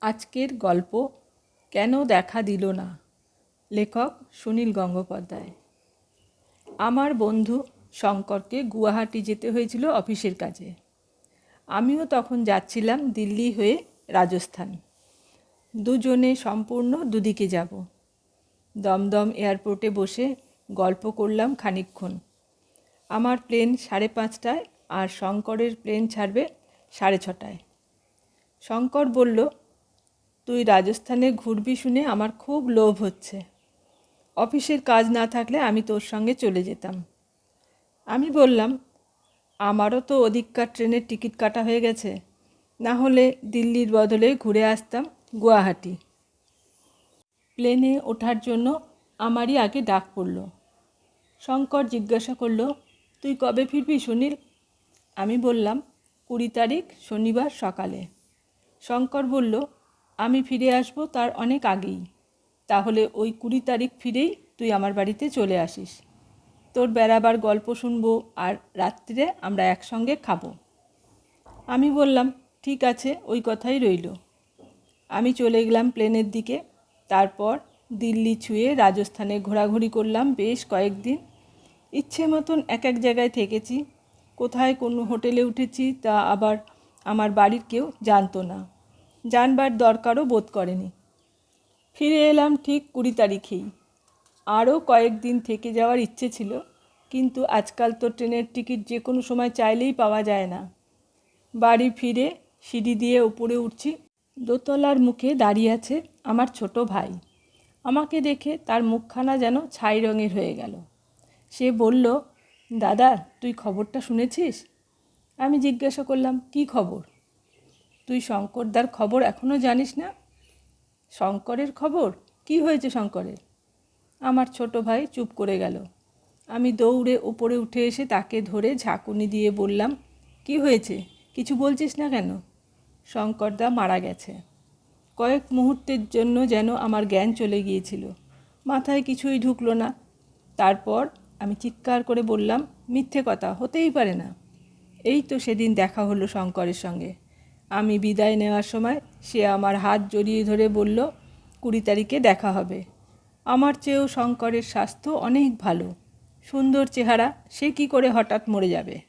আজকের গল্প কেন দেখা দিল না? লেখক সুনীল গঙ্গোপাধ্যায়। আমার বন্ধু শঙ্করকে গুয়াহাটি যেতে হয়েছিল অফিসের কাজে। আমিও তখন যাচ্ছিলাম দিল্লি হয়ে রাজস্থান। দুজনে সম্পূর্ণ দুদিকে যাব। দমদম এয়ারপোর্টে বসে গল্প করলাম খানিকক্ষণ। আমার প্লেন সাড়ে পাঁচটায় আর শঙ্করের প্লেন ছাড়বে সাড়ে ছটায়। শঙ্কর বলল তুই রাজস্থানে ঘুরবি শুনে আমার খুব লোভ হচ্ছে। অফিসের কাজ না থাকলে আমি তোর সঙ্গে চলে যেতাম। আমি বললাম, আমারও তো অধিককার ট্রেনের টিকিট কাটা হয়ে গেছে। না হলে দিল্লির বদলে ঘুরে আসতাম গুয়াহাটি। প্লেনে ওঠার জন্য আমারই আগে ডাক পড়ল। শঙ্কর জিজ্ঞাসা করল, তুই কবে ফিরবি সুনীল? আমি বললাম, কুড়ি তারিখ শনিবার সকালে। শঙ্কর বলল আমি ফিরে আসব তার অনেক আগেই। তাহলে ওই কুড়ি তারিখ ফিরেই তুই আমার বাড়িতে চলে আসিস। তোর বেড়াবার গল্প শুনব আর রাত্রিরে আমরা একসঙ্গে খাব। আমি বললাম, ঠিক আছে। ওই কথাই রইল। আমি চলে গেলাম প্লেনের দিকে। তারপর দিল্লি ছুঁয়ে রাজস্থানে ঘোরাঘুরি করলাম বেশ কয়েকদিন। ইচ্ছে মতন এক এক জায়গায় থেকেছি। কোথায় কোনো হোটেলে উঠেছি তা আবার আমার বাড়ির কেউ জানতো না। জানবার দরকারও বোধ করেনি। ফিরে এলাম ঠিক কুড়ি তারিখেই। আরও কয়েকদিন থেকে যাওয়ার ইচ্ছে ছিল, কিন্তু আজকাল তো ট্রেনের টিকিট যে কোনো সময় চাইলেই পাওয়া যায় না। বাড়ি ফিরে সিঁড়ি দিয়ে উপরে উঠছি, দোতলার মুখে দাঁড়িয়ে আছে আমার ছোট ভাই। আমাকে দেখে তার মুখখানা যেন ছাই রঙের হয়ে গেল। সে বলল, দাদা, তুই খবরটা শুনেছিস? আমি জিজ্ঞাসা করলাম, কি খবর? তুই শঙ্করদার খবর এখনও জানিস না? শঙ্করের খবর? কি হয়েছে শঙ্করের? আমার ছোট ভাই চুপ করে গেল। আমি দৌড়ে ওপরে উঠে এসে তাকে ধরে ঝাঁকুনি দিয়ে বললাম, কি হয়েছে? কিছু বলছিস না কেন? শঙ্করদা মারা গেছে। কয়েক মুহূর্তের জন্য যেন আমার জ্ঞান চলে গিয়েছিল। মাথায় কিছুই ঢুকলো না। তারপর আমি চিৎকার করে বললাম, মিথ্যে কথা, হতেই পারে না। এই তো সেদিন দেখা হলো শঙ্করের সঙ্গে। আমি বিদায় নেওয়ার সময় সে আমার হাত জড়িয়ে ধরে বলল, কুড়ি তারিখে দেখা হবে। আমার চেয়েও শঙ্করের স্বাস্থ্য অনেক ভালো। সুন্দর চেহারা, সে কি করে হঠাৎ মরে যাবে?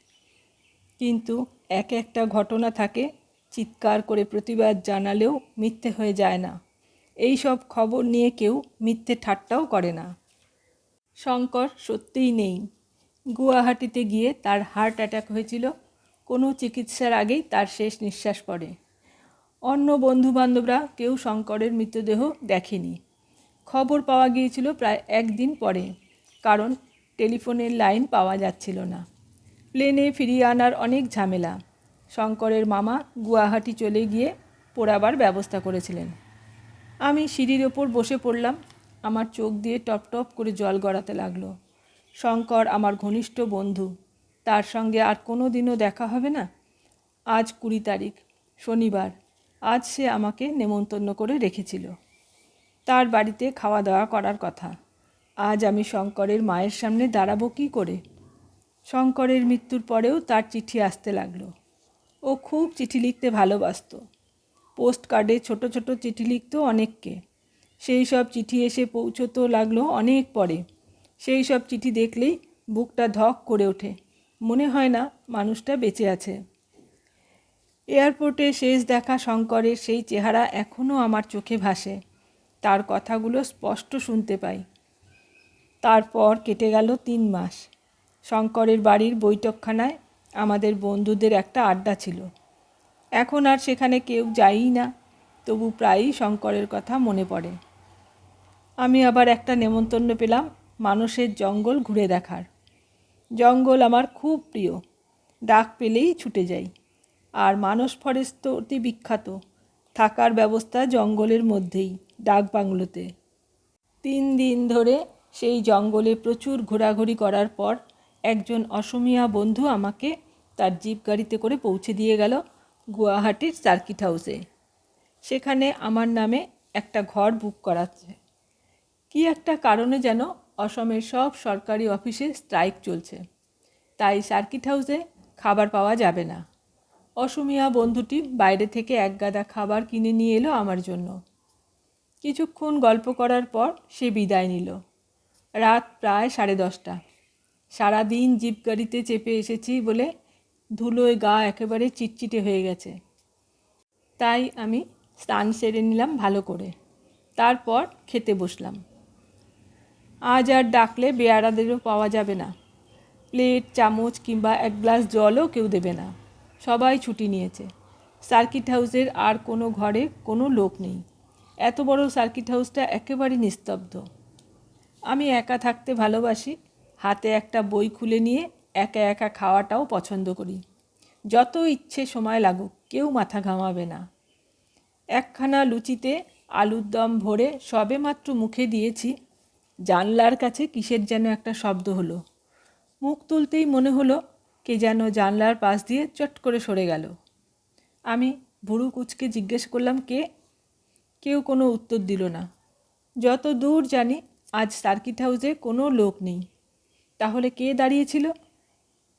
কিন্তু এক একটা ঘটনা থাকে, চিৎকার করে প্রতিবাদ জানালেও মিথ্যে হয়ে যায় না। এই সব খবর নিয়ে কেউ মিথ্যে ঠাট্টাও করে না। শঙ্কর সত্যিই নেই। গুয়াহাটিতে গিয়ে তার হার্ট অ্যাটাক হয়েছিল। কোনো চিকিৎসার আগেই তার শেষ নিঃশ্বাস পড়ে। অন্য বন্ধুবান্ধবরা কেউ শঙ্করের মৃতদেহ দেখেনি। খবর পাওয়া গিয়েছিল প্রায় একদিন পরে, কারণ টেলিফোনের লাইন পাওয়া যাচ্ছিল না। প্লেনে ফিরিয়ে আনার অনেক ঝামেলা। শঙ্করের মামা গুয়াহাটি চলে গিয়ে পোড়াবার ব্যবস্থা করেছিলেন। আমি সিঁড়ির ওপর বসে পড়লাম। আমার চোখ দিয়ে টপ টপ করে জল গড়াতে লাগল। শঙ্কর আমার ঘনিষ্ঠ বন্ধু। তার সঙ্গে আর কোনো দিনও দেখা হবে না। আজ কুড়ি তারিখ, শনিবার। আজ সে আমাকে নেমন্তন্ন করে রেখেছিল। তার বাড়িতে খাওয়া দাওয়া করার কথা। আজ আমি শঙ্করের মায়ের সামনে দাঁড়াবো কী করে? শঙ্করের মৃত্যুর পরেও তার চিঠি আসতে লাগল। ও খুব চিঠি লিখতে ভালোবাসত। পোস্ট কার্ডে ছোট ছোট চিঠি লিখত অনেককে। সেই সব চিঠি এসে পৌঁছতো লাগল অনেক পরে। সেই সব চিঠি দেখলেই বুকটা ধক করে ওঠে। মনে হয় না মানুষটা বেঁচে আছে। এয়ারপোর্টে শেষ দেখা শঙ্করের সেই চেহারা এখনও আমার চোখে ভাসে। তার কথাগুলো স্পষ্ট শুনতে পাই। তারপর কেটে গেল তিন মাস। শঙ্করের বাড়ির বৈঠকখানায় আমাদের বন্ধুদের একটা আড্ডা ছিল। এখন আর সেখানে কেউ যায়ই না, তবু প্রায়ই শঙ্করের কথা মনে পড়ে। আমি আবার একটা নেমন্তন্ন পেলাম, মানুষের জঙ্গল ঘুরে দেখার। জঙ্গল আমার খুব প্রিয়। ডাক পেলেই ছুটে যাই। আর মানস ফরেস্ট তো অতি বিখ্যাত। থাকার ব্যবস্থা জঙ্গলের মধ্যেই, ডাক বাংলোতে। তিন দিন ধরে সেই জঙ্গলে প্রচুর ঘোরাঘুরি করার পর একজন অসমিয়া বন্ধু আমাকে তার জিপ গাড়িতে করে পৌঁছে দিয়ে গেল গুয়াহাটির সার্কিট হাউসে। সেখানে আমার নামে একটা ঘর বুক করাচ্ছে। কি একটা কারণে যেন অসমের সব সরকারি অফিসে স্ট্রাইক চলছে। তাই সার্কিট হাউসে খাবার পাওয়া যাবে না। অসমিয়া বন্ধুটি বাইরে থেকে এক গাদা খাবার কিনে নিয়ে এলো আমার জন্য। কিছুক্ষণ গল্প করার পর সে বিদায় নিল। রাত প্রায় সাড়ে দশটা। সারাদিন জিপ গাড়িতে চেপে এসেছি বলে ধুলোয় গা একেবারে চিটচিটে হয়ে গেছে। তাই আমি স্নান সেরে নিলাম ভালো করে। তারপর খেতে বসলাম। আজ আর ডাকলে বেয়ারাদেরও পাওয়া যাবে না। প্লেট, চামচ কিংবা এক গ্লাস জলও কেউ দেবে না। সবাই ছুটি নিয়েছে। সার্কিট হাউসের আর কোনো ঘরে কোনো লোক নেই। এত বড় সার্কিট হাউসটা একেবারে নিস্তব্ধ। আমি একা থাকতে ভালোবাসি, হাতে একটা বই খুলে নিয়ে একা একা খাওয়াটাও পছন্দ করি। যত ইচ্ছে সময় লাগুক, কেউ মাথা ঘামাবে না। একখানা লুচিতে আলুর দম ভরে সবে মাত্র মুখে দিয়েছি জানলার কাছে কিসের যেন একটা শব্দ হলো। মুখ তুলতেই মনে হলো কে যেন জানলার পাশ দিয়ে চট করে সরে গেল। আমি ভুরু কুচকে জিজ্ঞেস করলাম, কে? কেউ কোনো উত্তর দিল না। যত দূর জানি, আজ সার্কিট হাউসে কোনো লোক নেই। তাহলে কে দাঁড়িয়েছিল?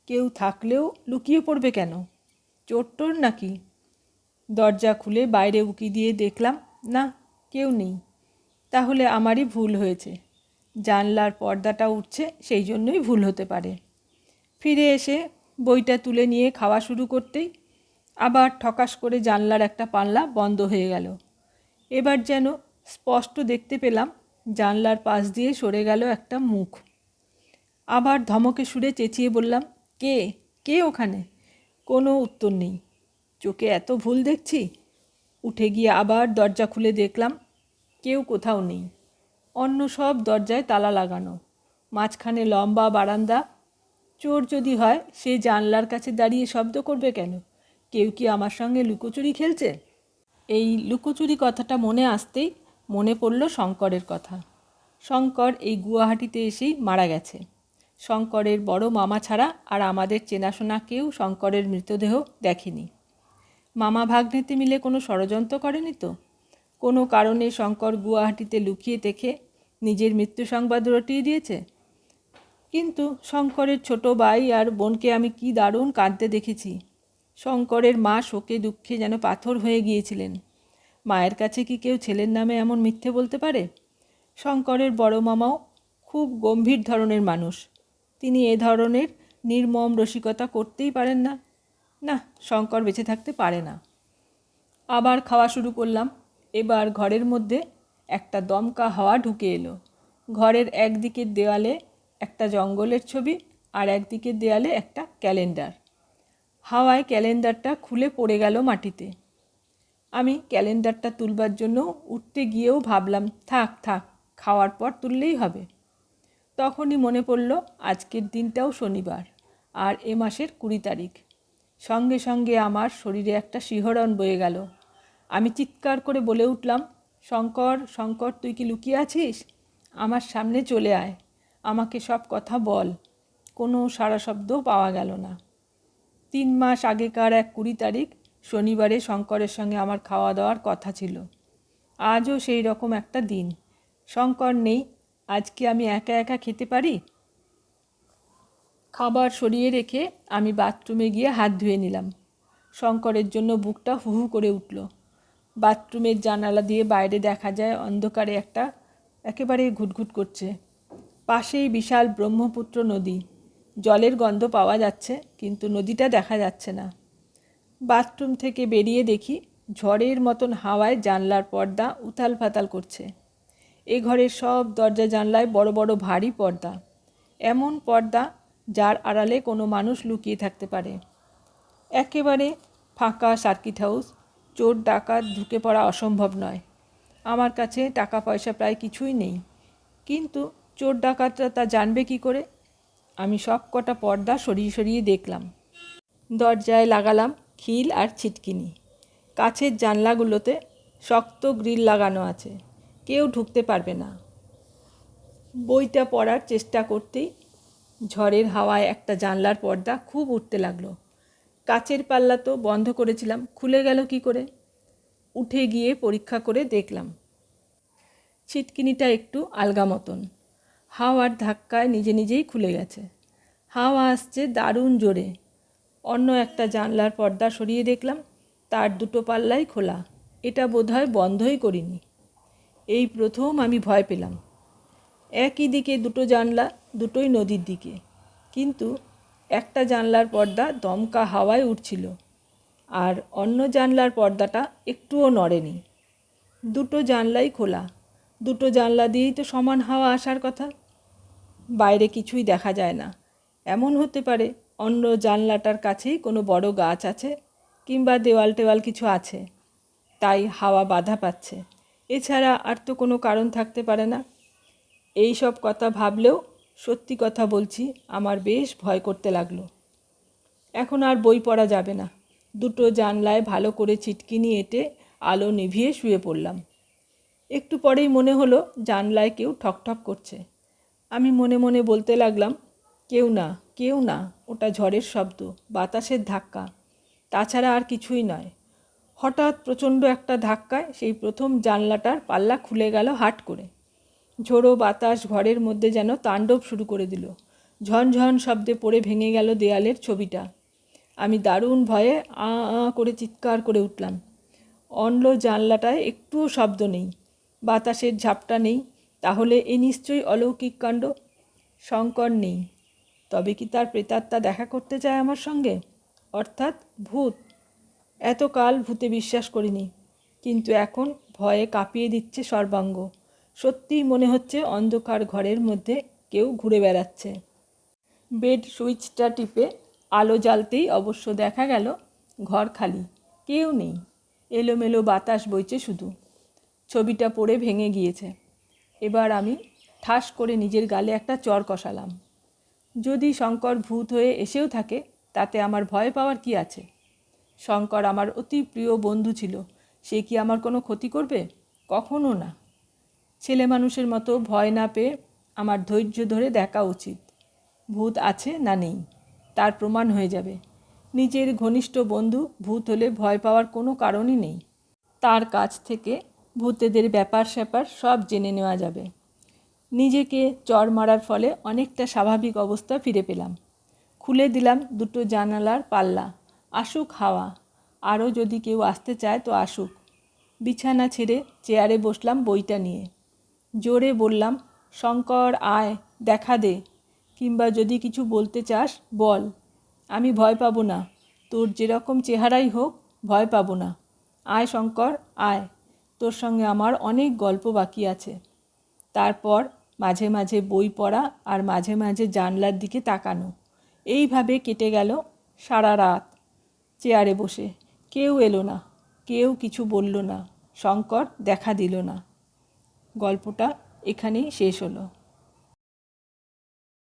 কেউ থাকলেও লুকিয়ে পড়বে কেন? চোর টোর নাকি? দরজা খুলে বাইরে উকি দিয়ে দেখলাম, না, কেউ নেই। তাহলে আমারই ভুল হয়েছে। জানলার পর্দাটা উঠছে, সেই জন্যই ভুল হতে পারে। ফিরে এসে বইটা তুলে নিয়ে খাওয়া শুরু করতেই আবার ঠকাশ করে জানলার একটা পাল্লা বন্ধ হয়ে গেল। এবার যেন স্পষ্ট দেখতে পেলাম জানলার পাশ দিয়ে সরে গেল একটা মুখ। আবার ধমকে সুরে চেঁচিয়ে বললাম, কে? কে ওখানে? কোনো উত্তর নেই। চোখে এত ভুল দেখছি? উঠে গিয়ে আবার দরজা খুলে দেখলাম, কেউ কোথাও নেই। অন্য সব দরজায় তালা লাগানো। মাঝখানে লম্বা বারান্দা। চোর যদি হয়, সে জানলার কাছে দাঁড়িয়ে শব্দ করবে কেন? কেউ কি আমার সঙ্গে লুকোচুরি খেলছে? এই লুকোচুরি কথাটা মনে আসতেই মনে পড়ল শঙ্করের কথা। শঙ্কর এই গুয়াহাটিতে এসেই মারা গেছে। শঙ্করের বড় মামা ছাড়া আর আমাদের চেনাশোনা কেউ শঙ্করের মৃতদেহ দেখেনি। মামা ভাগ্নেতে মিলে কোনো ষড়যন্ত্র করেনি তো? কোনো কারণে শঙ্কর গুয়াহাটিতে লুকিয়ে দেখে নিজের মৃত্যু সংবাদ রটিয়ে দিয়েছে? কিন্তু শঙ্করের ছোট ভাই আর বোনকে আমি কি দারুণ কাঁদতে দেখেছি। শঙ্করের মা শোকে দুঃখে যেন পাথর হয়ে গিয়েছিলেন। মায়ের কাছে কি কেউ ছেলের নামে এমন মিথ্যে বলতে পারে? শঙ্করের বড় মামাও খুব গম্ভীর ধরনের মানুষ। তিনি এ ধরনের নির্মম রসিকতা করতেই পারেন না। না, শঙ্কর বেঁচে থাকতে পারে না। আবার খাওয়া শুরু করলাম। এবার ঘরের মধ্যে একটা দমকা হাওয়া ঢুকে এলো। ঘরের একদিকের দেওয়ালে একটা জঙ্গলের ছবি আর একদিকের দেয়ালে একটা ক্যালেন্ডার। হাওয়ায় ক্যালেন্ডারটা খুলে পড়ে গেল মাটিতে। আমি ক্যালেন্ডারটা তুলবার জন্য উঠতে গিয়েও ভাবলাম, থাক থাক, খাওয়ার পর তুললেই হবে। তখনই মনে পড়ল, আজকের দিনটাও শনিবার আর এ মাসের কুড়ি তারিখ। সঙ্গে সঙ্গে আমার শরীরে একটা শিহরণ বয়ে গেল। আমি চিৎকার করে বলে উঠলাম, শঙ্কর শঙ্কর, তুই কি লুকিয়ে আছিস? আমার সামনে চলে আয়। আমাকে সব কথা বল। কোনো সারা শব্দও পাওয়া গেল না। তিন মাস আগেকার এক কুড়ি তারিখ শনিবারে শঙ্করের সঙ্গে আমার খাওয়া দাওয়ার কথা ছিল। আজও সেই রকম একটা দিন। শঙ্কর নেই, আজকে আমি একা একা খেতে পারি? খাবার সরিয়ে রেখে আমি বাথরুমে গিয়ে হাত ধুয়ে নিলাম। শঙ্করের জন্য বুকটা হু হু করে উঠল। বাথরুমের জানালা দিয়ে বাইরে দেখা যায় অন্ধকারে একটা একেবারে ঘুটঘুট করছে। পাশেই বিশাল ব্রহ্মপুত্র নদী। জলের গন্ধ পাওয়া যাচ্ছে, কিন্তু নদীটা দেখা যাচ্ছে না। বাথরুম থেকে বেরিয়ে দেখি ঝড়ের মতন হাওয়ায় জানলার পর্দা উথাল ফাতাল করছে। এ ঘরের সব দরজা জানলায় বড় বড় ভারী পর্দা। এমন পর্দা যার আড়ালে কোনো মানুষ লুকিয়ে থাকতে পারে। একেবারে ফাঁকা সার্কিট হাউস চোর ডাকাত ঢুকে পড়া অসম্ভব নয়। আমার কাছে টাকা পয়সা প্রায় কিছুই নেই। কিন্তু চোর ডাকাতরা তা জানবে কি করে? আমি সব কটা পর্দা সরিয়ে সরিয়ে দেখলাম। দরজায় লাগালাম খিল আর ছিটকিনি। কাছের জানলাগুলোতে শক্ত গ্রিল লাগানো আছে। কেউ ঢুকতে পারবে না। বইটা পড়ার চেষ্টা করতেই ঝড়ের হাওয়ায় একটা জানলার পর্দা খুব উঠতে লাগল। কাচের পাল্লা তো বন্ধ করেছিলাম, খুলে গেল কি করে? উঠে গিয়ে পরীক্ষা করে দেখলাম। ছিটকিনিটা একটু আলগা মতন। হাওয়ার ধাক্কায় নিজে নিজেই খুলে গেছে। হাওয়া আসছে দারুণ জোরে। অন্য একটা জানলার পর্দা সরিয়ে দেখলাম, তার দুটো পাল্লাই খোলা। এটা বোধহয় বন্ধই করিনি। এই প্রথম আমি ভয় পেলাম। একই দিকে দুটো জানলা, দুটোই নদীর দিকে। কিন্তু একটা জানলার পর্দা দমকা হাওয়ায় উঠছিল, আর অন্য জানলার পর্দাটা একটুও নড়েনি। দুটো জানলাই খোলা, দুটো জানলা দিয়েই তো সমান হাওয়া আসার কথা। বাইরে কিছুই দেখা যায় না। এমন হতে পারে অন্য জানলাটার কাছেই কোনো বড় গাছ আছে, কিংবা দেওয়াল টেওয়াল কিছু আছে, তাই হাওয়া বাধা পাচ্ছে। এছাড়া আর তো কোনো কারণ থাকতে পারে না। এই সব কথা ভাবলেও সত্যি কথা বলছি, আমার বেশ ভয় করতে লাগল। এখন আর বই পড়া যাবে না। দুটো জানলায় ভালো করে চিটকিনি এঁটে আলো নিভিয়ে শুয়ে পড়লাম। একটু পরেই মনে হলো জানলায় কেউ ঠকঠক করছে। আমি মনে মনে বলতে লাগলাম, কেউ না কেউ না, ওটা ঝড়ের শব্দ, বাতাসের ধাক্কা। তাছাড়া আর কিছুই নয়। হঠাৎ প্রচণ্ড একটা ধাক্কায় সেই প্রথম জানলাটার পাল্লা খুলে গেল হাট করে। ঝোড়ো বাতাস ঘরের মধ্যে যেন তাণ্ডব শুরু করে দিল। ঝনঝন শব্দে পড়ে ভেঙে গেল দেয়ালের ছবিটা। আমি দারুণ ভয়ে আ আ করে চিৎকার করে উঠলাম। অন্য জানলাটায় একটুও শব্দ নেই। বাতাসের ঝাপটা নেই। তাহলে এ নিশ্চয়ই অলৌকিক কাণ্ড? শঙ্কর নেই। তবে কি তার প্রেতাত্মা দেখা করতে চায় আমার সঙ্গে? অর্থাৎ ভূত। এতকাল ভূতে বিশ্বাস করিনি। কিন্তু এখন ভয়ে কাঁপিয়ে দিচ্ছে সর্বাঙ্গ। সত্যিই মনে হচ্ছে অন্ধকার ঘরের মধ্যে কেউ ঘুরে বেড়াচ্ছে। বেড সুইচটা টিপে আলো জ্বালতেই অবশ্য দেখা গেল ঘর খালি, কেউ নেই। এলোমেলো বাতাস বইছে শুধু। ছবিটা পড়ে ভেঙে গিয়েছে। এবার আমি ঠাস করে নিজের গালে একটা চর কষালাম। যদি শঙ্কর ভূত হয়ে এসেও থাকে, তাতে আমার ভয় পাওয়ার কি আছে? শঙ্কর আমার অতি প্রিয় বন্ধু ছিল, সে কি আমার কোনো ক্ষতি করবে? কখনো না। ছেলে মানুষের মতো ভয় না পেয়ে আমার ধৈর্য ধরে দেখা উচিত। ভূত আছে না নেই? তার প্রমাণ হয়ে যাবে। নিজের ঘনিষ্ঠ বন্ধু ভূত হলে ভয় পাওয়ার কোনো কারণই নেই। তার কাছ থেকে ভূতেদের ব্যাপার স্যাপার সব জেনে নেওয়া যাবে। নিজেকে চর মারার ফলে অনেকটা স্বাভাবিক অবস্থা ফিরে পেলাম। খুলে দিলাম দুটো জানালার পাল্লা। আসুক হাওয়া। আরও যদি কেউ আসতে চায় তো আসুক। বিছানা ছেড়ে চেয়ারে বসলাম বইটা নিয়ে। জোরে বললাম, শঙ্কর, আয়, দেখা দে। কিংবা যদি কিছু বলতে চাস, বল। আমি ভয় পাবো না। তোর যেরকম চেহারাই হোক, ভয় পাবো না। আয় শঙ্কর, আয়। তোর সঙ্গে আমার অনেক গল্প বাকি আছে। তারপর মাঝে মাঝে বই পড়া আর মাঝে মাঝে জানলার দিকে তাকানো। এইভাবে কেটে গেল সারা রাত। চেয়ারে বসে। কেউ এলো না। কেউ কিছু বলল না। শঙ্কর দেখা দিল না। গল্পটা এখানেই শেষ হলো।